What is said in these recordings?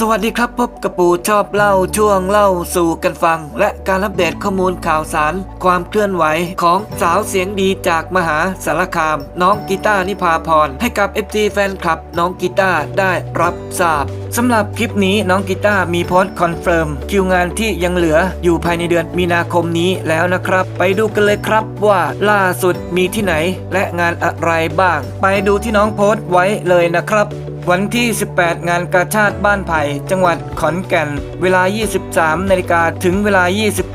สวัสดีครับพบกับปูชอบเล่าช่วงเล่าสู่กันฟัง และการอัปเดตข้อมูลข่าวสาร ความเคลื่อนไหวของสาวเสียงดีจากมหาสารคาม น้องกีตานิพาพร ให้กับ FT แฟนคลับน้องกีตาได้รับทราบสำหรับคลิปนี้น้องกีตามีโพสต์คอนเฟิร์มคิวงานที่ยังเหลืออยู่ภายในเดือนมีนาคมนี้แล้วนะครับ ไปดูกันเลยครับว่าล่าสุดมีที่ไหนและงานอะไรบ้าง ไปดูที่น้องโพสต์ไว้เลยนะครับ วันที่ 18 งานกาชาติบ้านไผ่ จังหวัดขอนแก่น เวลา 23 นาฬิกาถึงเวลา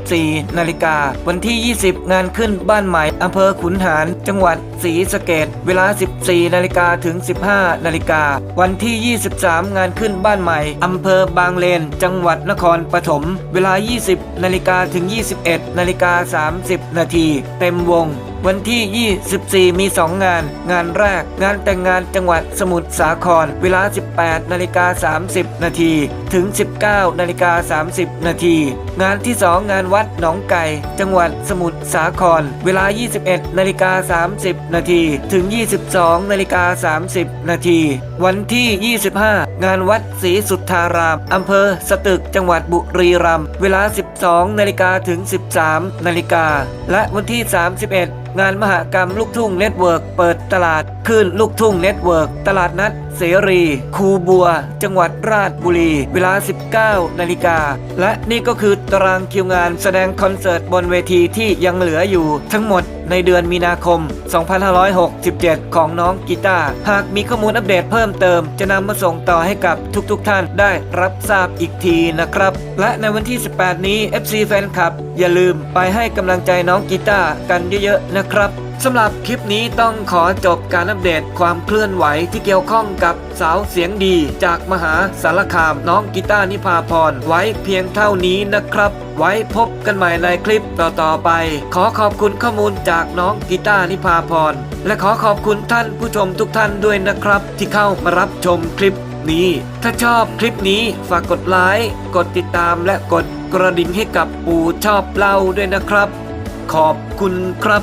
24 นาฬิกา วันที่ 20 งานขึ้นบ้านใหม่อำเภอขุนหาร จังหวัดศรีสะเกดเวลา 14 นาฬิกาถึง 15 นาฬิกา วันที่ 23 งานขึ้นบ้านใหม่อำเภอบางเลน จังหวัดนครปฐม เวลา 20 นาฬิกาถึง 21 นาฬิกา 30 นาที เต็มวง วันที่ 24 มี 2 งาน งานแรก งานแต่งงานจังหวัดสมุทรสาคร เวลา 18 นาฬิกา 30 นาทีถึง 19 นาฬิกา 30 นาที งานที่ 2 งานวัดหนองไก่ จังหวัดสมุทรสาคร เวลา 21 นาฬิกา 30 นาทีถึง 22 นาฬิกา 30 นาที วันที่ 25 งานวัดศรีสุทธาราม อำเภอสตึกจังหวัดบุรีรัมย์ เวลา 12 นาฬิกาถึง 13 นาฬิกา และวันที่ 31 งานมหกรรมลูกทุ่งเน็ตเวิร์กเปิดตลาดคลื่นลูกทุ่งเน็ตเวิร์กตลาดนัดเสรี คูบัว จังหวัดราชบุรี เวลา 19 นาฬิกา และนี่ก็คือตารางคิวงานแสดงคอนเสิร์ตบนเวทีที่ยังเหลืออยู่ทั้งหมดในเดือนมีนาคม 2567 ของน้องกีตาร์หากมีข้อมูลอัปเดตเพิ่มเติม จะนำมาส่งต่อให้กับทุกๆทท่านได้รับทราบอีกทีนะครับ และในวันที่ 18 นี้ FC แฟนคลับ อย่าลืมไปให้กำลังใจน้องกีตาร์กันเยอะๆนะนะครับสำหรับคลิปนี้ต้องขอจบการอัปเดตความเคลื่อนไหวที่เกี่ยวข้องกับสาวเสียงดี จากมหาสารคามน้องกีตาร์นิพาพรไว้เพียงเท่านี้นะครับ ไว้พบกันใหม่ในคลิปต่อๆไป ขอขอบคุณข้อมูลจากน้องกีตาร์นิพาพรและขอขอบคุณท่านผู้ชมทุกท่านด้วยนะครับ ที่เข้ามารับชมคลิปนี้ ถ้าชอบคลิปนี้ฝากกดไลค์กดติดตามและกดกระดิ่งให้กับปู่ชอบเล่าด้วยนะครับ ขอบคุณครับ